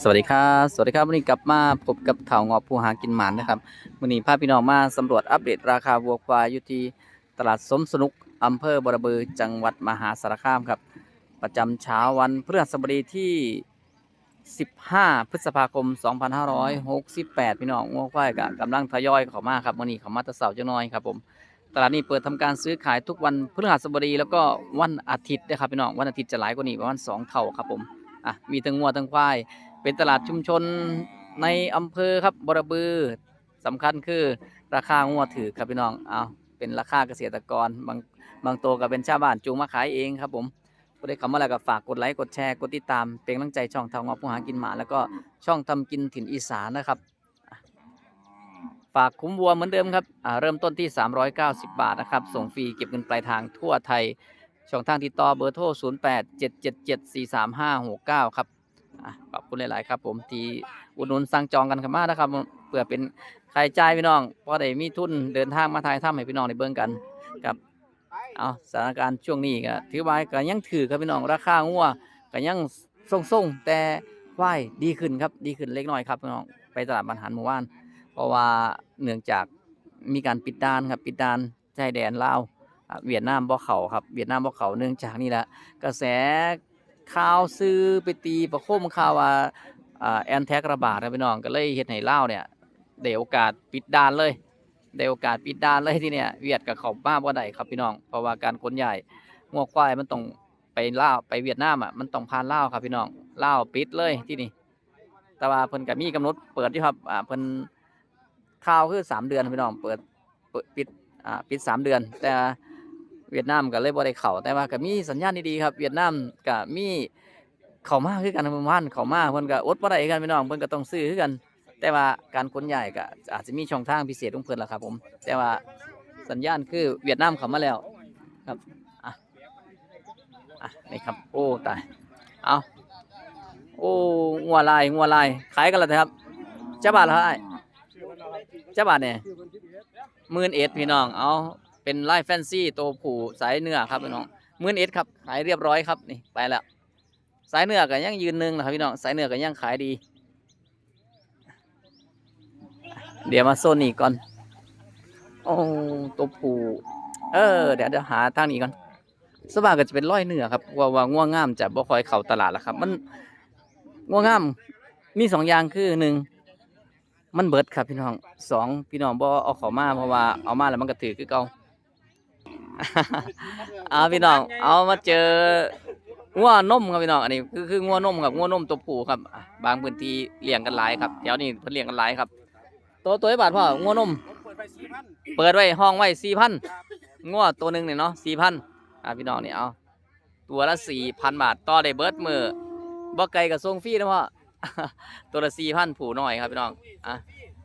สวัสดีครับสวัสดีครับวันนี้กลับมาพบกับข่าวงอผู้หากินหมานนะครับวันนี้พาพี่น้องมาสำรวจอัปเดตราคาวัวควายอยู่ที่ตลาดสมสนุกอำเภอบรบือจังหวัดมหาสารคามครับ ประจำเช้าวันพฤหัสบดีที่ 15 พฤษภาคม 2568 พี่น้องงัวควายกกำลังทยอยเข้ามาครับวันนี้เข้ามาแตะเสาร์จังน้อยครับผม ตลาดนี้เปิดทำการซื้อขายทุกวันพฤหัสบดีแล้วก็วันอาทิตย์นะครับพี่น้องวันอาทิตย์จะหลายกว่านี้ประมาณสองเท่าครับผมอะมีทั้งงัวทั้งควาย เป็นตลาดชุมชนในอำเภอครับบรบือสำคัญคือราคางัวถือครับพี่น้องเอาเป็นราคาเกษตรกรบางบางตัวก็เป็นชาวบ้านจูงมาขายเองครับผมก็ได้คำว่าอะไรก็ฝากกดไลค์กดแชร์กดติดตามเป็นกำลังใจช่องทางงอผู้หากินหมา แล้วก็ช่องทำกินถิ่นอีสานนะครับ ฝากคุ้มวัวเหมือนเดิมครับเริ่มต้นที่ 390 บาทนะครับ ส่งฟรีเก็บเงินปลายทางทั่วไทย ช่องทางติดต่อเบอร์โทร 0877743569 ครับขอบคุณหลาย ๆ ครับ ผมที่อุดหนุนสั่งจองกันกันมานะครับเพื่อเป็นใครจ่ายพี่น้องพราะได้มีทุนเดินทางมาถ่ายทำให้พี่น้องได้เบิ่งกันครับเอาสถานการณ์ช่วงนี้ก็ถือว่าก็ยังถือครับพี่น้องราคางัวก็ยังทรงๆแต่ควายดีขึ้นครับดีขึ้นเล็กน้อยครับพี่น้องไปตลาดบรรหารหมู่บ้าน เพราะว่าเนื่องจากมีการปิดด่านครับปิดด่านชายแดนลาวเวียดนามบ่เขาครับเวียดนามบ่เขาเนื่องจากนี่แหละกระแสข่าวซื้อไปตีประโคมข่าวว่าแอนแท็กระบาดครับพี่น้องก็เลยเฮ็ดให้ลาวเนี่ยได้โอกาสปิดด่านเลยได้โอกาสปิดด่านเลยที่เนี่ยเวียดกับเขามาบ่ได้ครับพี่น้อง เพราะว่าการขนย้ายงัวควายมันต้องไปลาวไปเวียดนามอะมันต้องผ่านลาวครับพี่น้องลาวปิดเลยที่นี่แต่ว่าเพิ่นก็มีกำหนดเปิดอยู่ครับอ่าเพิ่น ข่าวคือสามเดือนพี่น้องเปิดเปิดปิดอ่าปิดสามเดือน แต่เวียดนามก็เลยบ่ได้เข้าแต่ว่าก็มีสัญญาณดีๆครับ เวียดนามก็มีเข้ามาคือกันเมื่อวานเข้ามาเพิ่นก็อดบ่ได้กันพี่น้องเพิ่นก็ต้องซื้อคือกัน แต่ว่าการขนย้ายก็อาจจะมีช่องทางพิเศษของเพิ่นล่ะครับ ผม แต่ว่าสัญญาณคือเวียดนามเข้ามาแล้วครับอะอะนี่ครับโอ้ตายเอาโอ้งัวลายงัวลายขายกันแล้วครับเจ้าบาทละเท่าไหร่เจ้าบาทเนี่ยหมื่นเอ็ดพี่น้อง เอาเป็นไล่แฟนซี่ตัวผูสายเนื้อครับพี่น้องหมื่นเอ็ดครับขายเรียบร้อยครับนี่ไปแล้วสายเนื้อก็ยังยืนหนึ่งนะครับพี่น้องสายเนื้อก็ยังขายดี เดี๋ยวมาโซนนี้ก่อนโอ้ตัวผูเออเดี๋ยวเดี๋ยวหาทางนี้ก่อนสบายก็จะเป็นร้อยเนื้อครับว่าว่าง่วงง่ามจะบ่คอยเข้าตลาดแล้วครับ มันง่วงง่ามมีสองอย่างคือหนึ่ง มันเบิดครับพี่น้องสองพี่น้องบ่เอาเขามาเพราะว่าเอามาแล้วมันก็ถือคือเก่าเอาพี่น้องเอามาเจองัวนมครับพี่น้องอันนี้คือคืองัวนมครับงัวนมตัวผู้ครับบางพื้นที่เลี้ยงกันหลายครับแถวนี้เพิ่นเลี้ยงกันหลายครับ ตัวตัวไอ้บาทพ่องัวนม เปิดไว้ห้องไว้สี่พันงัวตัวหนึ่งเนี่ยเนาะสี่พันอะพี่น้องนี่เอาตัวละสี่พันบาทต่อได้เบิดมือบ่ไกลกับส่งฟรีนะพ่อ ตัวละสี่พันผู้น้อยครับพี่น้องอะ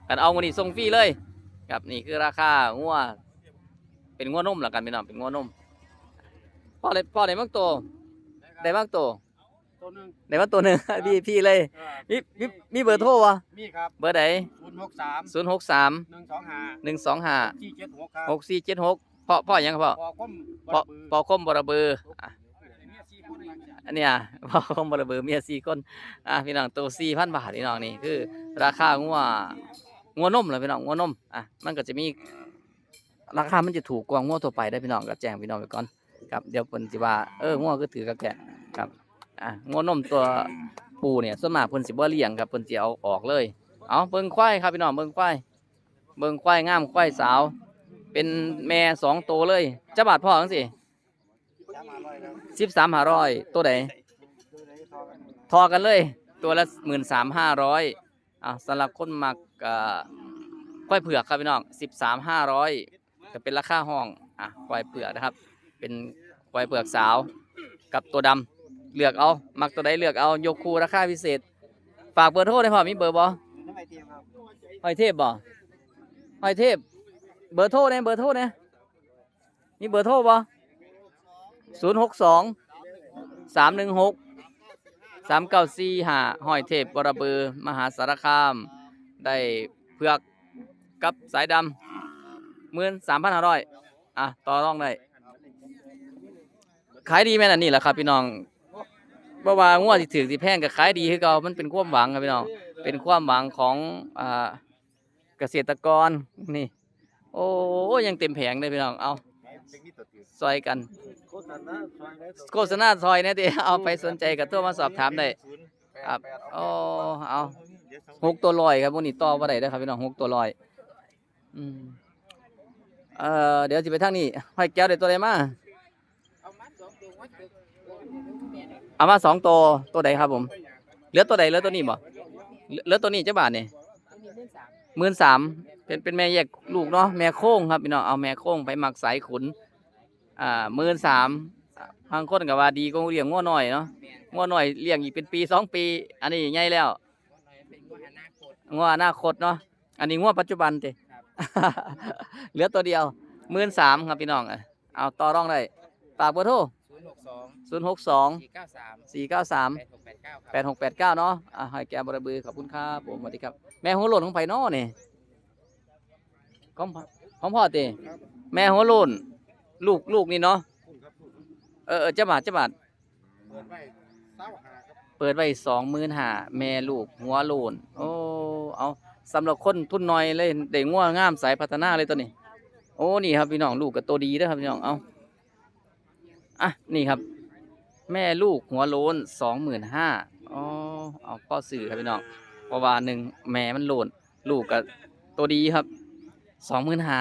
กันเอาวันนี้ส่งฟรีเลยครับนี่คือราคางัวเป็นงัวนมแล้วกันพี่น้องเป็นงัวนมพ่อได้พ่อได้บ้างตัวได้บ้างตัวตัวหนึ่งได้บ้างตัวหนึ่งพี่พี่เลยเออมีมีมีเบอร์โทรวะมีครับเบอร์ไหนศูนย์หกสามศูนย์หกสามหนึ่งสองห้าหนึ่งสองห้าที่เจ็ดหกครับหกสี่เจ็ดหกพ่อพ่อหยังครับพ่อพอคมปอปอคมบรบืออะเนี่ยสี่พันบาท อันเนี้ยปอคมบรบือเมียสี่คนอะพี่น้องตัวสี่พันบาทพี่น้องนี่คือ ราคางัวงัวนมเลยพี่น้องงัวนมอะมันก็จะมีราคามันจะถูกกว่างัวทั่วไปได้พี่น้องก็แจ้งพี่น้องไปก่อนครับเดี๋ยวเพิ่นสิว่าเอองัวก็ถือกับแกะครับอะงัวนมตัวปูเนี่ยส่วนมากเพิ่นสิบ่เลี้ยงครับเพิ่นสิเอาออกเลย เอาเบิ่งควายครับพี่น้องเบิ่งควายเบิ่งควายงามควายสาว เป็นแม่สองตัวเลยจะบาทพ่อจังสิ สิบสามห้าร้อยตัวไหนทอกันเลย ตัวละหมื่นสามห้าร้อยอะสำหรับคนมักอ่าควายเผือกครับพี่น้องสิบสามห้าร้อยจะเป็นราคาห้องอะควายเผือกนะครับ เป็นควายเผือกสาวกับตัวดำเลือกเอามักตัวใดเลือกเอายกคูราคาพิเศษ ฝากเบอร์โทรได้พ่อมีเบอร์บอหอยเทพบ่หอยเทพ เบอร์โทรเนี่ยเบอร์โทรเนี่ยมีเบอร์โทรบ่ ศูนย์หกสองสามหนึ่งหกสามเก้าสี่ห้าหอยเทพบรบือ มหาสารคาม ได้เผือกกับสายดำหมื่นสามพันห้าร้อยอะ ต่อรองได้ ขายดีแม่นอันนี้แหละครับ พี่น้องบ่ว่างัวสิถือสิแพงก็ขายดีคือเก่ามันเป็นความหวังครับพี่น้อง เป็นความหวังของอ่าเกษตรกรนี่ โอ้ยังเต็มแผงเลยพี่น้อง เอาซอยกัน โคตรนะซอยได้โฆษณาซอยเนี่ยติเอาไปสนใจก็โทรมาสอบถามได้ครับโอ้เอาหกตัวลอยครับพวกนี้ต่อบ่ได้เด้อครับพี่น้องหกตัวลอยอืมเอ่อเดี๋ยวสิไปทางนี้ห้อยแก้วได้ตัวใดมาเอามัดสองตัวมัดตัวเอามาสองตัวตัวใดครับผมเหลือตัวใดเหลือตัวนี้บ่เหลือเหลือตัวนี้เจ้าบาทนี่หมื่นสามเป็นเป็นแม่แยกลูกเนาะแม่โค้งครับพี่น้องเอาแม่โค้งไปหมักสายขุน อ่าหมื่นสามบางคนก็ว่าดีก็เลี้ยงงัวหน่อยเนาะงัวหน่อยเลี้ยงอีกเป็นปีสองปี อันนี้ใหญ่แล้วเป็นว่าอนาคตงัวอนาคตเนาะอันนี้งัวปัจจุบันติเหลือตัวเดียวหมื่นสามครับพี่น้องเอ้ยเอาต่อรองได้ฝากเบอร์โทรศูนย์หกสองศูนย์หกสองสี่เก้าสามสี่เก้าสามแปดหกแปดเก้าแปดหกแปดเก้าเนาะอ่าให้แกบริบือขอบคุณครับผมสวัสดีครับ แม่หัวโลนของไผ่นอนี่ของพ่อของพ่อติแม่หัวโลน ลูกลูกนี่เนาะเออเออเจ้าบาทเจ้าบาทเปิดไว้เศร้าหาครับเปิดไว้สองหมื่นห้าแม่ลูกหัวโลนโอ้เอาสำหรับคนทุนน้อยเลยได้งัวงามสายพัฒนาเลยตัวนี้ โอ้นี่ครับพี่น้องลูกกับตัวดีเด้อครับพี่น้องเอาอะนี่ครับ แม่ลูกหัวโลนสองหมื่นห้าอ๋อเอาพ่อสื่อครับพี่น้องเพราะว่าหนึ่งแม่มันโลนลูกกับตัวดีครับสองหมื่นห้า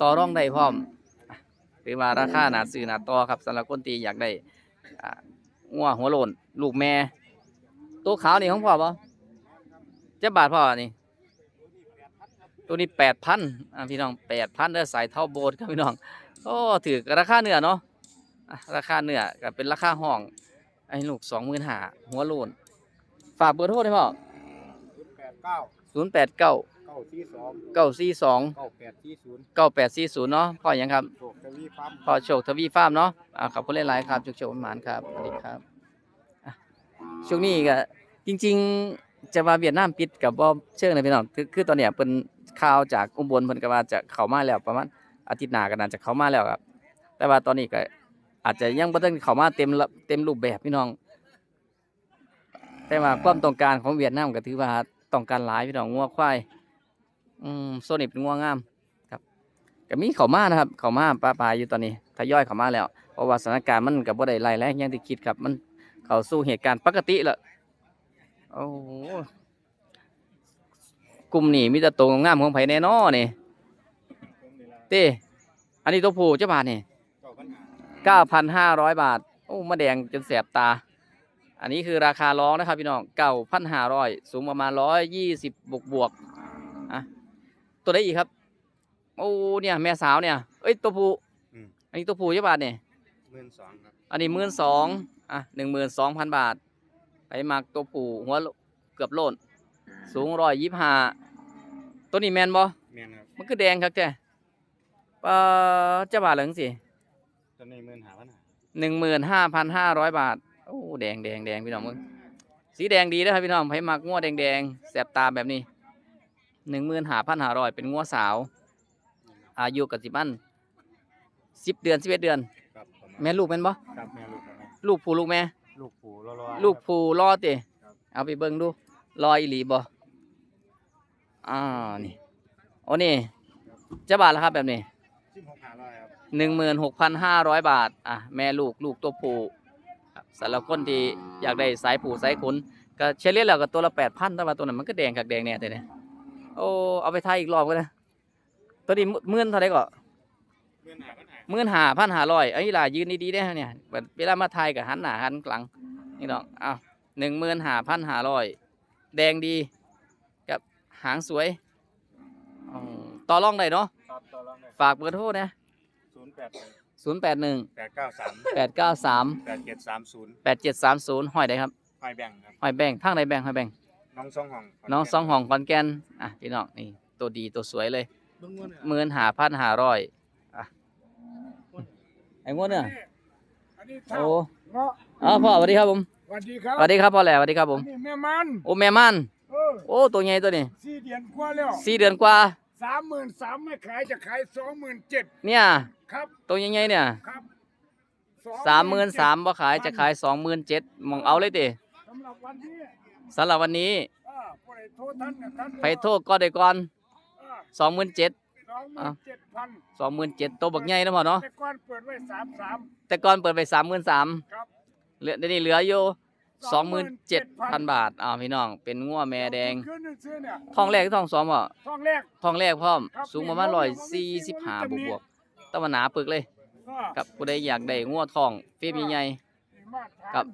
ต่อร่องได้พร้อม อะถือว่าราคาหนาซื้อหนาต่อครับสำหรับคนที่อยากได้อ่างัวหัวโลนลูกแม่ ตัวขาวนี่ของพ่อปะเจ้าบาทพ่อนี่ตัวนี้แปดพันอะพี่น้องแปดพันเด้อสายเท่าโบสถ์ครับพี่น้องโอ้ถือราคาเนื้อเนาะอะราคาเนื้อก็เป็นราคาห้องไอ้ลูกสองหมื่นห้าหัวโลนฝากเบอร์โทรได้พ่อศูนย์แปดเก้าศูนย์แปด เก้าเก้าสี่สองเก้าสี่สองเก้าแปดสี่ศูนย์เก้าแปดสี่ศูนย์เนาะพ่อหยังครับโศกทวีฟาร์มพ่อโชคทวีฟาร์มเนาะอ่าขอบคุณหลายๆครับจุกโชคหมานครับ สวัสดีครับอะช่วงนี้ก็จริง ๆ จะมาเวียดนามปิดกับว่าเชิงนะพี่น้องคือคือตอนเนี้ยเป็นข่าวจากอุบลเพิ่นก็ว่าจะเข้ามาแล้วประมาณอาทิตย์หน้าก็น่าจะเข้ามาแล้วครับ แต่ว่าตอนนี้ก็อาจจะยังบ่ทันเข้ามาเต็มระเต็มรูปแบบพี่น้อง แต่ว่าความต้องการของเวียดนามก็ถือว่าต้องการหลายพี่น้องงัวควาย อืมโซนิเป็นงัวงงาม ครับก็มีเขามานะครับ เขามาปลาปลายอยู่ตอนนี้ทยอยเขามาแล้ว เพราะว่าสถานการณ์มันกับบ่ได้ไล่แรงย่างที่คิดครับ มันเข้าสู่เหตุการณ์ปกติล้วโอ้โหกลุ่มนี้มีแต่ตัวงามของไผแน่นอนนี่เต้อันนี้ตัวผู้เจ้าบาทนี่เก้าพันห้า9,500บาท โอ้มาแดงจนแสบตา อันนี้คือราคาร้องนะครับพี่น้อง9,500สูงประมาณ120บวกบวก ตัวได้อีกครับ โอ้เนี่ย แม่สาวเนี่ย เอ้ยตัวผู้อืมอันนี้ตัวผู้ใช่บาทเนี่ยหมื่นสองครับอันนี้หมื่นสองอะหนึ่งหมื่นสองพันบาท ไปหมักตัวผู้หัวโลเกือบโลนสูงร้อยยี่ห้าตัวนี้แมนบ่แม่นครับมันคือแดงครับแกเอ่อจะบาทเหลืองสิตัวนี้หมื่นหาพันหาหนึ่งหมื่นห้าพันห้าร้อยบาทโอ้แดงแดงแดงพี่น้องมึงสีแดงดีนะครับพี่น้องไปหมักงัวแดงแดงแสบตาแบบนี้ หนึ่งหมื่นห้าพันห้าร้อยเป็นงัวสาว อายุกับสิบอันสิบเดือนสิบเอ็ดเดือน ครับประมาณแม่ลูกแม่นบ่ครับแม่ลูกครับแม่ลูกผู้ลูกแม่ ลูกปู่รอๆลูกผู้รอติครับเอาไปเบิ่งดูรออีหลีบ่อ่านี่โอ้นี่จะบาทแล้วครับแบบนี้สิบหกห้าร้อยครับหนึ่งหมื่นหกพันห้าร้อยบาทอะแม่ลูกลูกตัวผู้ครับสำหรับคนที่อยากได้สายผู้สายขุนก็เฉลี่ยแล้วก็ตัวละแปดพันแต่ว่าตัวนั้นมันก็แดงกับแดงเนี่ยแต่เนี่ย โอ้ เอาไปทายอีกรอบก็ได้ตัวนี้หมื่นเท่าไหร่ก็หมื่นหาพันหาหมื่นห้าพันห้าร้อยไอ้ยล่ะยืนดีๆได้เนี่ยบัดเวลามาทายกับหันหน้าหันหลัง นี่เนาะอ้าวหนึ่งหมื่นห้าพันห้าร้อย แดงดี กับหางสวยอ๋อต่อรองได้เนาะครับต่อรองได้ฝากเบอร์โทรนะศูนย์แปดศูนย์แปดหนึ่งแปดเก้าสามแปดเก้าสามแปดเจ็ดสามศูนย์แปดเจ็ดสามศูนย์ห้อยได้ครับหอยแบ่งครับห้อยแบงทางใดแบงห้อยแบง น้องสองห้องน้องสองห้องคอนแกนอะพี่น้องนี่ตัวดีตัวสวยเลยเบิ่งเงินหมื่นห้าพันห้าร้อยอะไอ้งวดเนี่ยอันนี้เท่าโอ้เงาะอ๋อพ่อสวัสดีครับผมสวัสดีครับสวัสดีครับพ่อแหล่สวัสดีครับผมอันนี่แม่มันโอ้แม่มันเออโอ้ตัวใหญ่ตัวนี้สี่เดือนกว่าแล้วสี่เดือนกว่าสามหมื่นสามไม่ขายจะขายสองหมื่นเจ็ดเนี่ยครับตัวใหญ่ๆเนี่ยครับสสามหมื่นสามบ่ขายจะขายสองหมื่นเจ็ดมองเอาเลยติ สำหรับวันนี้สำหรับวันนี้อ่าผู้ใดโทษท่านเนี่ยท่านไปโทษก็ได้ก่อนอ่าสองหมื่นเจ็ด สองหมื่นเจ็ดพันสองหมื่นเจ็ดตัวบักใหญ่นะพ่อเนาะแต่ก่อนเปิดไว้สามสามแต่ก่อนเปิดไปสามหมื่นสามครับ เหลือเดี๋ยวนี้เหลืออยู่สองหมื่นเจ็ดพันบาทอ้าวพี่น้องเป็นงัวแม่แดงขึ้นซื้อเนี่ยทองแรกหรือทองสองบ่ทองแรก ทองแรกพร้อม ครับ สูงประมาณร้อยสี่สิบห้าบวกๆแตะวันหนาปึกเลยอ่ากับผู้ใดอยากได้งัวทองเฟรมใหญ่ดีมากๆกับ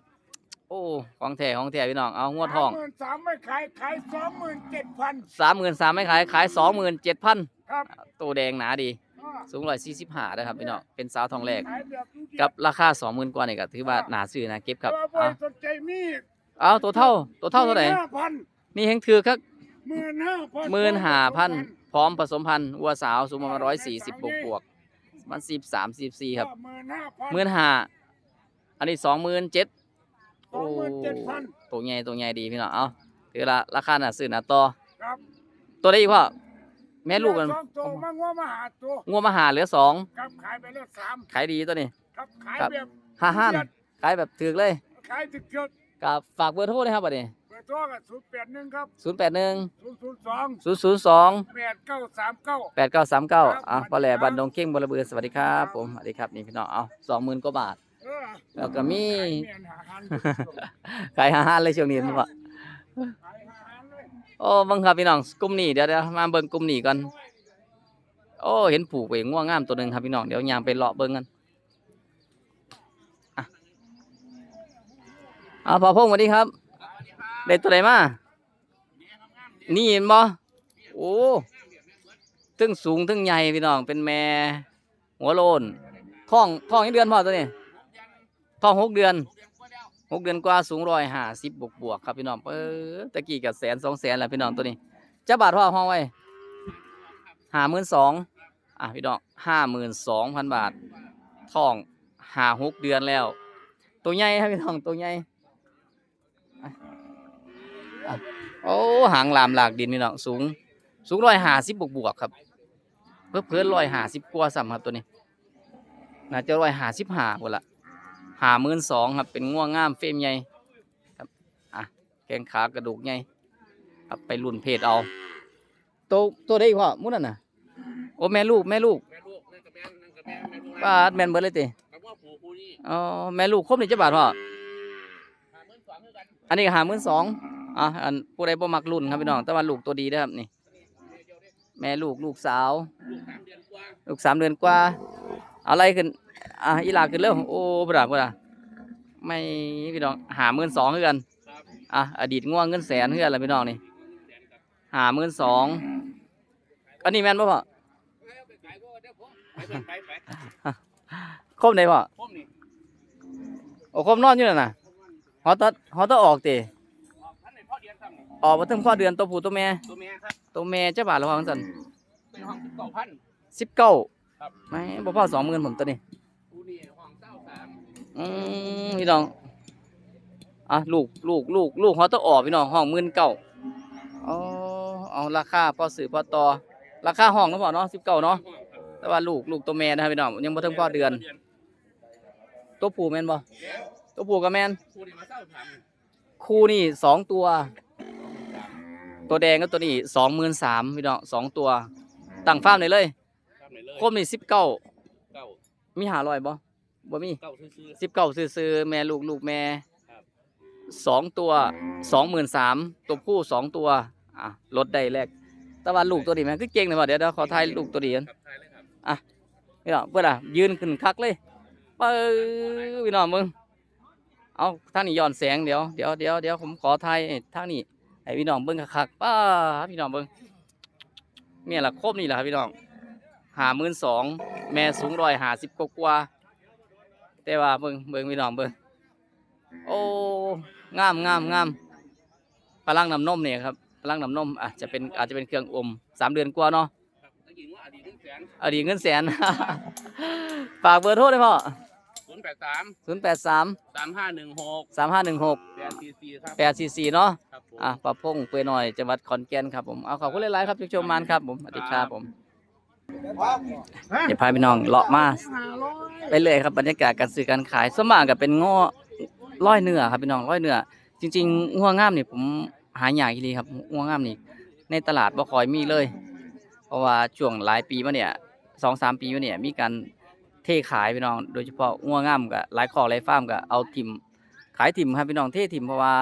โอ้ของแท้ของแท้พี่น้องเอางัวทองสามหมื่นสามไม่ขายขายสองหมื่นเจ็ดพันสามหมื่นสามไม่ขายขายสองหมื่นเจ็ดพันครับตัวแดงหนาดีอ่าสูงร้อยสี่สิบห้านะครับพี่น้องเป็นสาวทองแรกขายแบบลูเดียวกับราคาสองหมื่นกว่านี่ก็ถือว่าหนาซื้อนะเก็บครับแต่ว่าบ่เอาสนใจมีดเอาตัวเท่าตัวเท่าเท่าไหร่ห้าพันนี่แห้งถือครับหมื่นห้าพันหมื่นห้าพันพร้อมผสมพันธุ์วัวสาวสูงประมาณร้อยสี่สิบบวกบวกๆมันสิบสามสิบสี่ครับหมื่นห้าพันหมื่นห้าอันนี้สองหมื่นเจ็ด สองหมื่นเจ็ดพันตัวใหญ่ตัวใหญ่ดีพี่น้องเอาถือละราคาหนาซื้อหนาต่อครับตัวได้อีกพ่อแม่ลูกกันสองตัวมางัวมาหาตัวงัวมาหาเหลือสองครับขายไปแล้วสามขายดีตัวนี้ครับขายครับแบบห้าห้านขายแบบถือเลยขายถึงเกิดกับฝากเบอร์โทรนะครับบัดนี้เบอร์โทรกับศูนย์แปดหนึ่งครับศูนย์แปดหนึ่งศูนย์ศูนย์สองศูนย์ศูนย์สองแปดเก้าสามเก้าแปดเก้าสามเก้าครับอะสวัสดีพ่อแหล่ครับบันดงเก่งบรบือสวัสดีครับผมสวัสดีครับนี่พี่น้องเอาสองหมื่นกว่าบาทเออ แล้วก็มีขายเมียนหาหันขายห้าห้านเลยช่วงนี้นะพ่อขายหาหันเลยโอ้เบังครับพี่น้องกลุ่มนี้เดี๋ยวเดี๋ยวมาเบิ่งกลุ่มนี้ก่อนโอ้เห็นผูกไว้ง่วงงามตัวหนึ่งครับพี่น้องเดี๋ยวยางไปเลาะเบิ่งกันอะอ่าพอพงสวัสดีครับได้ตัวไหนมานี่เห็นบ่โอ้ทึ่งสูงทึ่งใหญ่พี่น้องเป็นแม่หัวโลนท้องท้องกี่เดือนพ่อตัวนี้ ท้องหกเดือนหกเดือนกว่าสูงร้อยห้าสิบบวกบวกครับพี่น้องเออตะกี้กับแสนสองแสนแหละพี่น้องตัวนี้เจ้าบาทพ่อห้องไว้ห้าหมื่นสองอะพี่น้องห้าหมื่นสองพันบาทท้องห้าหกเดือนแล้ว ตัวใหญ่ครับพี่น้องตัวใหญ่โอ้หางลามหลากดินพี่น้องสูง สูงร้อยห้าสิบบวกบวกครับ เพื่อเพื่อร้อยห้าสิบกว่าสัมครับตัวนี้น่าจะร้อยห้าสิบห้าหมดละ ห้าหมื่นสองครับ เป็นง่วงงามเฟรมใหญ่ครับอะแกงขากระดูกใหญ่ครับไปรุ่นเพศเอาตัวตัวได้อีกพ่อมุ้นนั่นน่ะโอ้แม่ลูกแม่ลูกแม่ลูกนั่นกับแม่นั่นกับแม่แม่ลูกบาทแม่นเบิดเลยติกับว่าผูผูนี่อ๋อแม่ลูกครบนี่จะบาทพ่อหาเงินสองเท่ากันอันนี้ห้าหมื่นสองอะอันผู้ใดบ่มักรุ่นครับพี่น้องแต่ว่าลูกตัวดีนะครับนี่ แม่ลูกลูกสาว ลูกสามเดือนกว่าลูกสามเดือนกว่าเอะไรขึ้น อะอีหลาขึ้นเร็วโอ้บดาบดาไม่พี่น้องหาหมื่นสองคือกันครับอะอดีตง่วงเงินแสนคือกันละพี่น้องนี่หาหมื่นสองอันนี้แม่นป่ะพ่อให้เอาไปขายก็ได้ผมไปเพิ่นไปไปครบไหนพ่อผมนี่โอ้ครบนอนอยู่นั่นน่ะฮอตฮอตออกติออกท่านในพ่อเดือนซ้ำนี่ออกมาถึงข้อเดือนตัวผู้ตัวแม่ตัวแม่ครับตัวแม่เจ้าบาทละพ่อจันเป็นห้องสิบเก้าพันสิบเก้าครับไม่บ่พ่อสองหมื่นผมตัวนี้ผูนี่ห้องเก้าสาม อืมพี่น้อง อะลูกลูกลูกลูกเขาต้องออกพี่น้องห้องหมื่นเก้าอ๋อเอาราคาพอสื่อพอต่อราคาห้องก็พอเนาะสิบเก้าเนาะแต่ว่าลูกลูกตัวแม่นะครับพี่น้องยังบ่ถึงพอเดือน ตัวผู้แม่นบ่ตัวผู้กับแม่นผูนี่มาเก้าสามคู่นี่สองตัว ตัวแดงกับตัวนี้สองหมื่นสามพี่น้องสองตัวตั้งฟาร์มเลยเลยครับไหนเลยคมนี่สิบเก้าเก้ามีหาลอยบ่ บ่มีเก้าซื่อสิบเก้าซื้อๆแม่ลูกลูกแม่ครับ สองตัวสองหมื่นสามตัวผู้สองตัวอะลดได้แรก แต่ว่าลูกตัวนี้แม่งคือเก่งเลยว่ะเดี๋ยวเดี๋ยวขอทายลูกตัวนี้กันๆครับทายเลยครับพี่น้องเพื่อนอะยืนขึ้นคักเลยเปิ้ลพี่น้องมึงเอาทางนี้ย้อนแสงเดี๋ยวเดี๋ยวเดี๋ยวเดี๋ยวผมขอทายทางนี้ให้พี่น้องเบิ่งคักๆป้าพี่น้องเบิ่งเนี่ยละครบนี่แหละครับพี่น้องหาหมื่นสองแม่สูงร้อยหาสิบกว่าๆ แต่ว่าเบิ่งเบิ่งพี่น้องเบิ่งโอ้งามงามงามพลังน้ำนมเนี่ยครับพลังน้ำนมอาจจะเป็นอาจจะเป็นเครื่องอมสามเดือนกว่าเนาะครับตะกี้ว่าอดีตหนึ่งแสนอดีตเงินแสนฝากเบอร์โทรเลยพ่อศูนย์แปดสามศูนย์แปดสามสามห้าหนึ่งหกสามห้าหนึ่งหกแปดสี่สี่ครับแปดสี่สี่เนาะครับผมอะปะพงเปื่อยหน่อยจังหวัดขอนแก่นครับผม เอาขอบคุณหลายๆครับทุกชมมานครับผมสวัสดีครับผม เดี๋ยวพาพี่น้องเลาะมาไปเลยครับบรรยากาศการซื้อการขายสวนมากก็เป็นง้อร้อยเนื้อครับพี่น้องร้อยเนื้อจริงๆงัวงามนี่ผมหายากอีหลีครับงัวงามนี่ ในตลาดบ่คอยมีเลย เพราะว่าช่วงหลายปีมาเนี่ยสองสามปีมาเนี่ยมีการเทขายพี่น้อง โดยเฉพาะงัวงามกับหลายคอหลายฟาร์มก็เอาทิมขายทิมครับพี่น้องเททิมเพราะว่า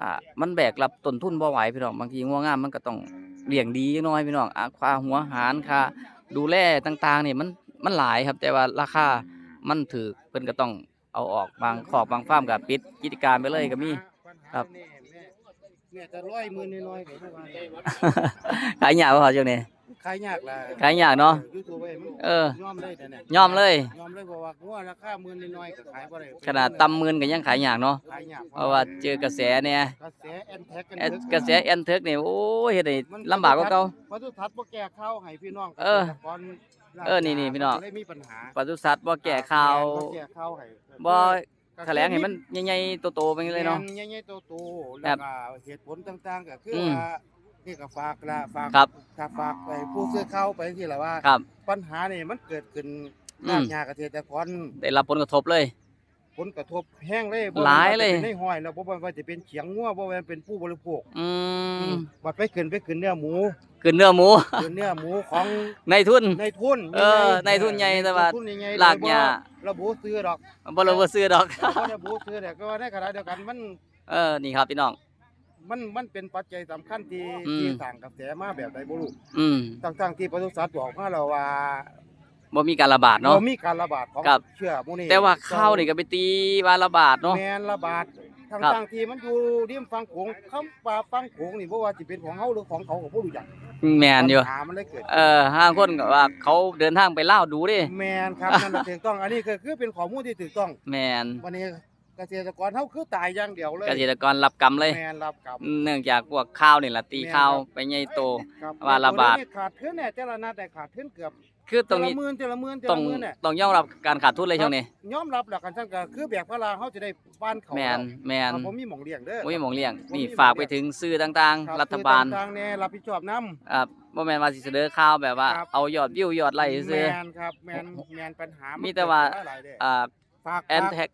อ่ามันแบกรับต้นทุนบ่ไหวพี่น้องบางทีงัวงามมันก็ต้อง เลี้ยงดีจักหน้อยพี่น้องอะค่าหัวอาหารค่าดูแลต่างๆนี่มันมันหลายครับ แต่ว่าราคามันถือเพิ่นก็ต้องเอาออกบางคอกบางฟาร์มก็ปิดกิจการไปเลยก็มีครับ เนี่ยจะร้อยหมื่นน้อยๆก็บ่ว่าขายยากบ่ครับช่วงนี้ ขายยากล่ะขายยากเนาะ ยูทูบเว้ยมันเออ ยอมเลยแต่เนี่ยยอมเลย ยอมเลยเพราะว่าหัวราคาหมื่นน้อยๆก็ขายบ่ได้ขนาดตำหมื่นก็ยังขายยากเนาะ ขายยากเพราะว่าเจอกระแสเนี่ยกระแสแอนแท็กกันแอดกระแสแอนเทิร์กเนี่ยโอ้ยเฮ็ดให้ลำบากกว่าเก่าปศุสัตว์บ่แก้ข้าวให้พี่น้องเออกษตรกรเออนี่ๆพี่น้อง เลยมีปัญหาปศุสัตว์บ่แก่ข่าวบ่แก้ข้าวให้บ่แถลงให้มันใหญ่ๆโตๆไปเลยเนาะ แม่ใหญ่ๆโตๆครัแล้วบก็เหตุผลต่างๆก็คืออืมว่า นี่ก็ฝากละฝากครับถ้าฝากไปผู้ซื้อข้าวไปที่ละว่า ครับ ปัญหานี่มันเกิดขึ้นอืมยากยากเกษตรกรได้รับผลกระทบเลย ผลกระทบแห้งเลยบ่หลายเลย ว่จะเป็นในห้อยแล้วบ่ว่าจะเป็นเขียงงัวบ่ว่าเป็นผู้บริโภคอืมบัดไปขึ้นไปขึ้นเนื้อหมูขึ้นเนื้อหมู ขึ้นเนื้อหมูของในทุน ในทุนเออในทุนใหญ่แต่ว่าในทุนใหญ่ๆลากหญ้า ระบุซื้อดอก บ่รู้ว่าซื้อดอกบ่ระบุซื้อแต่ก็ว่าในขณะเดียวกันมัน เออ นี่ครับพี่น้อง มันมันเป็นปัจจัยสำคัญที่อืม ที่สร้างกระแสมาแบบใดบ่รู้อืมทั้งๆที่ปศุสัตว์บอกมาแล้วว่าบ่มีการระบาดเนาะบ่มีการระบาดของครับ เชื้อหมู่นี้แต่ว่าข้าวนี่ก็ไปตีว่าระบาดเนาะ แม่นระบาดทั้งครับ ทางที่มันอยู่ริมฝั่งโขงคำว่าฝั่งโขงนี่บ่ว่าสิเป็นของเฮาหรือของเขาก็บ่รู้จักแม่นอยู่ ปัญหามันเลยเกิด เออห้างคนก็ว่าเขาเดินทางไปลาวดูเดิแม่นครับนั่นน่ะถูกต้องอันนี้ก็คือเป็นข้อมูลที่ถูกต้อง แม่นวันนี้ เกษตรกรเฮาคือตายอย่างเดียวเลยเกษตรกรรับกรรมเลยแม่นรับกรรมเนื่องจากพวกข้าวนี่ล่ะตีแม่นข้าวครับไปใหญ่โต ครับว่าระบาดตัวนี้ขาดทุนเนี่ยแต่ละนัดได้ขาดทุนเกือบคือตรงนี้แต่ละหมื่นแต่ละหมื่นแต่ต้อละงหมื่นเนี่ยต้องยอมรับการขาดทุนเลยช่วงนี้ยอมรับหลักกันซั่นก็คือแบกพลาเฮาจะได้บ้านเขาแม่นแม่นครับผมมีหม่องเลี้ยงเด้อบ่มีหมองเลี้ยงบ่มีนี่หม้องฝากไปเลี้ยงถึงสื่อต่างคบๆรัฐบาลคือต่างๆเนี่ยรับผิดชอบนํอ่าบ่แม่นว่าสิเสนอข่าวแบบว่าครับ เอายอดวิวยอดไลค์ซื่อ แม่นครับแม่นแม่นปัญหามีมีแต่ว่า หลายๆเด้ออ่าฝากแอนแท็ก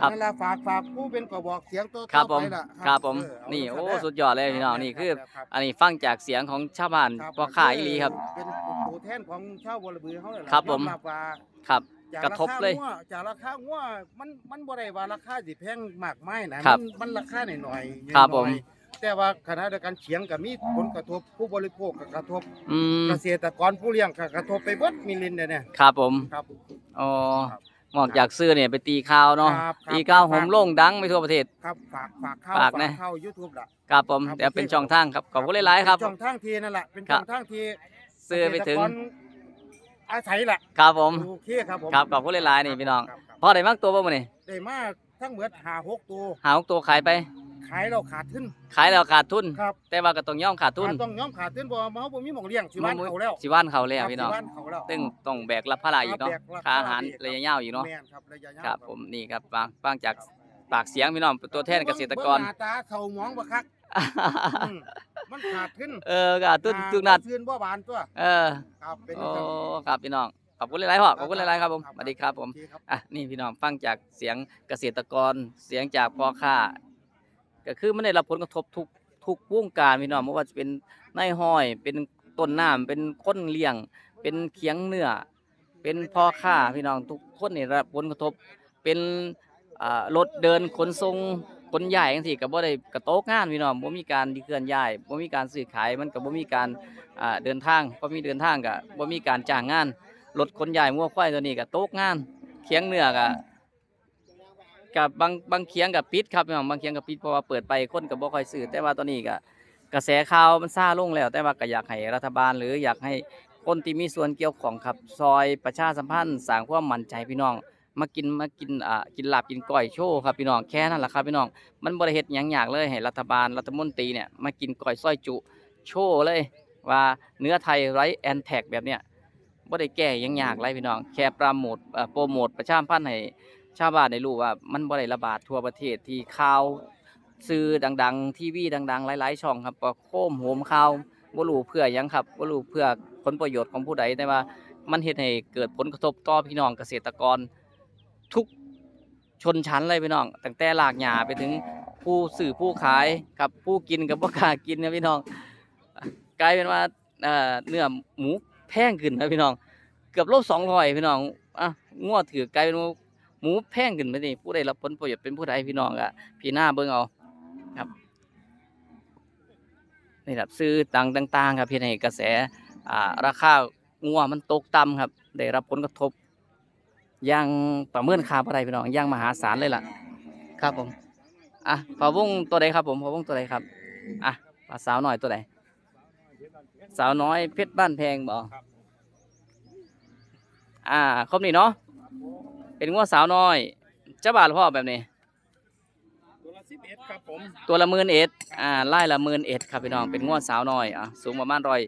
ครับ นั่นล่ะฝากฝากผู้เป็นกระบอกเสียงตัวครับต่อผมไปล่ะครับผมเออนี่เาโอ้จังซั่นเสุดยอดเลยพี่น้องนี่คือ รับอันนี้ฟังจากเสียงของชาวบ้านครับพ่อค้าอีหลีครับ เป็นตัวแทนของชาวบัวระบือเขาเลยล่ะครับผมยอรับว่าครับจากกระทบเลยาคางัวจากราคางัวมันมันบ่ได้ว่าราคาสิแพงมากมายนะครับมันมันราคาหน่อยๆครับผม น้อยๆแต่ว่าขณะเดียวกันเฉียงก็มีผลกระทบผู้บริโภคก็กระทบ อืมเกษตรกรผู้เลี้ยงก็กระทบไปเบิดมิลินเด้เนี่ยครับผมครับ อ๋อครับ นอกจากซื้อเนี่ยไปตีข่าวเนาะครับครับตีข่าวฝากหมโล่งดังไปทั่วประเทศ ครับฝากฝากเข้าฝากนะ เข้า YouTube ล่ะ ครับผมครับ เดี๋ยวเป็นโอเคช่องทางครับขอบคุณหลายๆครับ เป็นช่องทางทีนั่นแหละเป็นครัช่บองทางทีซื้อไปถึงเกษตรกรอาศัยแหละครับผม โอเคครับผมครับขอบคุณหลายๆนี่พี่น้อง ครับครับพอได้มากตัวบ่มื้อนี้ได้มาทั้งหมดหาหกตัวหาหกตัวขายไป ขายเราขาดทุนขายแล้วขาดทุน ครับแต่ว่าก็ต้องยอมขาดทุนต้องยอมขาดทุนบ่มาเขาบ่มีหม่องเลี้ยงสิบ้านเขาแล้วสิว่านเขาแล้วพี่น้องสิบ้านเขาแล้ว ซึ่งต้องแบกรับภาระอีกเนาะแบกรับค่าอาหารภาระอีก ระยะยาวอีกเนาะ แม่นครับระยะยาวครับผมนี่ครับฟังฟังจากปากเสียงพี่น้องตัวแทนเกษตรกร เบิ่งหน้าตาเขาหมองบ่คักอืมมันขาดทุนเออขาดทุนทุกนัด ซื้นบ่บานตัว เออ ครับเป็นโอ้ จังซั่น ครับพี่น้อง ขอบคุณหลายๆพ่อขอบคุณหลายๆครับผมครับสวัสดีครับผม โอเคครับ อะนี่พี่น้องฟังจากเสียงเกษตรกรเสียงจากพ่อค้า ก็คือมันได้รับผลกระทบทุกทุกวงการพี่น้องไม่ว่าจะเป็นนายห้อย เป็นต้นน้ำเป็นคนเลี้ยง เป็นเคียงเนื้อ เป็นพ่อค้าพี่น้องทุกคนนี่รับผลกระทบเป็นรถเดินขนส่งขนย้ายจังซี่ก็บ่ได้กระโตกงานพี่น้องบ่มีการเคลื่อนย้ายบ่มีการซื้อขายมันก็บ่มีการเดินทางพอมีเดินทางก็บ่มีการจ้างงานรถขนย้ายงัวควายตัวนี้ก็โต๊กงานเคียงเนื้อก็ กับบางบางเคียงกับปิดครับพี่น้องบางเคียงกับปิดเพราะว่าเปิดไปคนก็บ่ค่อยซื้อแต่ว่าตอนนี้ก็กระแสข่าวมันซาลงแล้ว แต่ว่าก็อยากให้รัฐบาล หรืออยากให้คนที่มีส่วนเกี่ยวของครับซอยประชาสัมพันธ์สร้างความมั่นใจพี่น้อง มากินมากินอ่ากินลาบกินก้อยโชว์ครับพี่น้องแค่นั้นแหละครับพี่น้องมันบ่ได้เฮ็ดหยังยากเลยให้รัฐบาลรัฐมนตรีเนี่ยมากินก้อยซอยจุโชว์เลย ว่าเนื้อไทยไร้แอนแท็กแบบเนี้ยบ่ได้แก้ยังยากเลยพี่น้อง แค่โปรโมทโปรโมทประชาสัมพันธ์ให้ ชาวบ้านได้รู้ว่ามันบ่ได้ระบาดทั่วประเทศที่ข่าวสื่อดัง ๆ ทีวีดัง ๆ หลาย ๆ ช่องครับก็โค้มโหมข่าวบ่รู้เพื่อหยังครับบ่รู้เพื่อผลประโยชน์ของผู้ใดแต่ว่ามันเฮ็ดให้เกิดผลกระทบต่อพี่น้องเกษตรกร ทุกชนชั้นเลยพี่น้องตั้งแต่รากหญ้าไปถึงผู้ซื้อผู้ขายกับผู้กินกับบ่กล้ากินนะพี่น้องกลายเป็นว่าเอ่อเนื้อหมูแพงขึ้นนะพี่น้อง เกือบโล200พี่น้องอะงัวถือกลายเป็นว่า หมูแพงขึ้นไปนี่ผู้ใดรับผลประโยชน์เป็นผู้ใดพี่น้องก็พี่หน้าเบิ่งเอาครับนี่ครับซื้อต่างต่างๆ ครับพียงให้กระแสอ่าราคางัวมันตกต่ำครับ ได้รับผลกระทบอย่างประเมินค่าอะไรพี่น้องอย่างมหาศาลเลยล่ะ ครับผมอะพอวงตัวใดครับผมพอวงตัวใดครับอะปลาสาวน้อยตัวใดสาวน้อยเพชรบ้านแพงบ่อ่าครบนี่เนาะ เป็นงัวสาวน้อยเจ้าบาทละพ่อแบบนี้ ตัวละสิบเอ็ดครับผมตัวละหมื่นเอ็ดอ่าไล่ละหมื่นเอ็ดครับพี่น้องเป็นงวดสาวน้อยอะสูงประมาณร้อย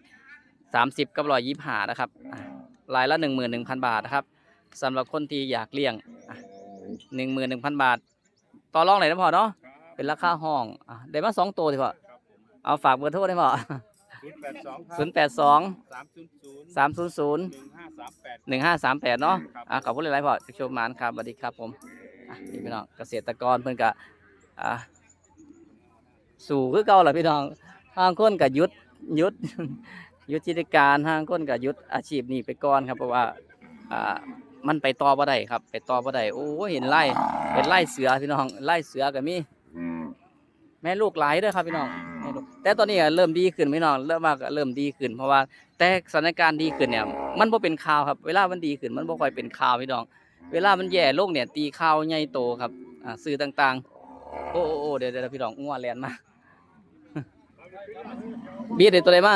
สามสิบกับร้อยยี่ห้านะครับอะรายละหนึ่งหมื่นหนึ่งพันบาทนะครับสำหรับคนที่อยากเลี้ยงหนึ่งหมื่นหนึ่งพันบาท ต่อรองไหนอยนะพอเนาะเป็นราคาห้องอะได้มาสองตัวทีพอเอาฝากเบอร์โทรได้พอ ศูนย์แปดสองศูนย์แปดสองสามศูนย์ศูนย์สามศูนย์ศูนย์หนึ่งห้าสามแปด หนึ่งห้าสามแปดเนาะครับ อะขอบคุณหลายๆพอชมมานครับสวัสดีครับผมอะนี่พี่น้องเกษตรกรเพิ่นกะอะสู่คือเก่าแหละพี่น้องทางคนกะยุดยุดยุดกิจการทางคนกะยุดอาชีพนี้ไปก่อนครับเพราะว่าอ่ามันไปต่อบ่ได้ครับ ไปต่อบ่ได้โอ้เห็นไล่เห็นไล่เสือพี่น้องไล่เสือก็มี แม่ลูกหลายเด้อครับพี่น้องแม่ลูกแต่ตอนนี้ก็เริ่มดีขึ้นพี่น้องเริ่มว่าก็เริ่มดีขึ้น เพราะว่าแต่สถานการณ์ดีขึ้นเนี่ย มันบ่เป็นข่าวครับ เวลามันดีขึ้นมันบ่ค่อยเป็นข่าวพี่น้อง เวลามันแย่ลงเนี่ย ตีข่าวใหญ่โตครับอ่าสื่อต่างๆ โอ้โอ้โอ้เดี๋ยวเดี๋ยวพี่น้องงัวแลนมาบีดได้ตัวใดมา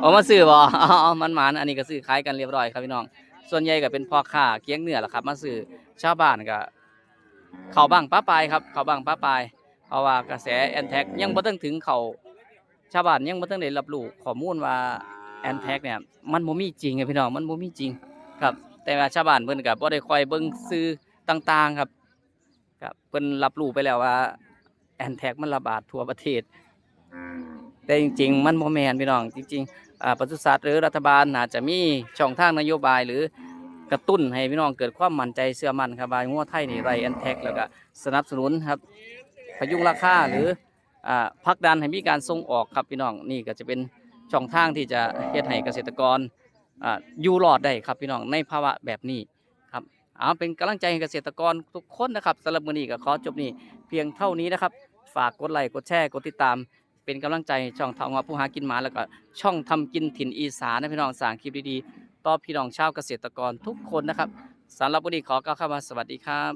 เออกมาซื้อบ่อ๋อมันหมานอันนี้ก็ซื้อขายกันเรียบร้อยครับพี่น้อง ส่วนใหญ่ก็เป็นพ่อค้าเคียงเนื้อล่ะครับ มาซื้อชาวบ้านก็เข้าบ้างป้าปลายครับเข้าบ้างป้าปลาย เพราะว่ากระแสแอนแท็กยังบ่ต้องถึงเขาชาวบ้านยังบ่ต้องได้รับรู้ข้อมูลว่าแอนแท็กเนี่ยมันบ่มีจริงครับพี่น้องมันบ่มีจริงครับ แต่ว่าชาวบ้านเพิ่นก็บ่ได้คอยเบิ่งสื่อต่างๆครับครับเพิ่นรับรู้ไปแล้วว่าแอนแท็กมันระบาดทั่วประเทศ แต่จริง ๆ มันบ่แม่นพี่น้องจริงๆอ่าปศุสัตว์หรือรัฐบาลน่าจะมีช่องทางนโยบายหรือกระตุ้นให้พี่น้องเกิดความมั่นใจเชื่อมั่นครับว่างัวไทยนี่ไรแอนแท็กแล้วก็สนับสนุนครับ พยุงราคาหรือพักดันให้มีการส่งออกครับพี่น้องนี่ก็จะเป็นช่องทางที่จะเฮ็ดให้เกษตรกรออยู่รอดได้ครับพี่น้องในภาวะแบบนี้ครับเอาเป็นกำลังใจให้เกษตรกรทุกคนนะครับสำหรับมื้อนี้ก็ขอจบนี้เพียงเท่านี้นะครับ ฝากกดไลค์กดแชร์กดติดตาม เป็นกำลังใจช่องทางว่าผู้หากินหมาแล้วก็ช่องทำกินถิ่นอีสานนะพี่น้องสร้างคลิปดีๆต่อพี่น้องชาวเกษตรกรทุกคนนะครับสำหรับวันนี้ขอกล่าวคำว่าสวัสดีครับ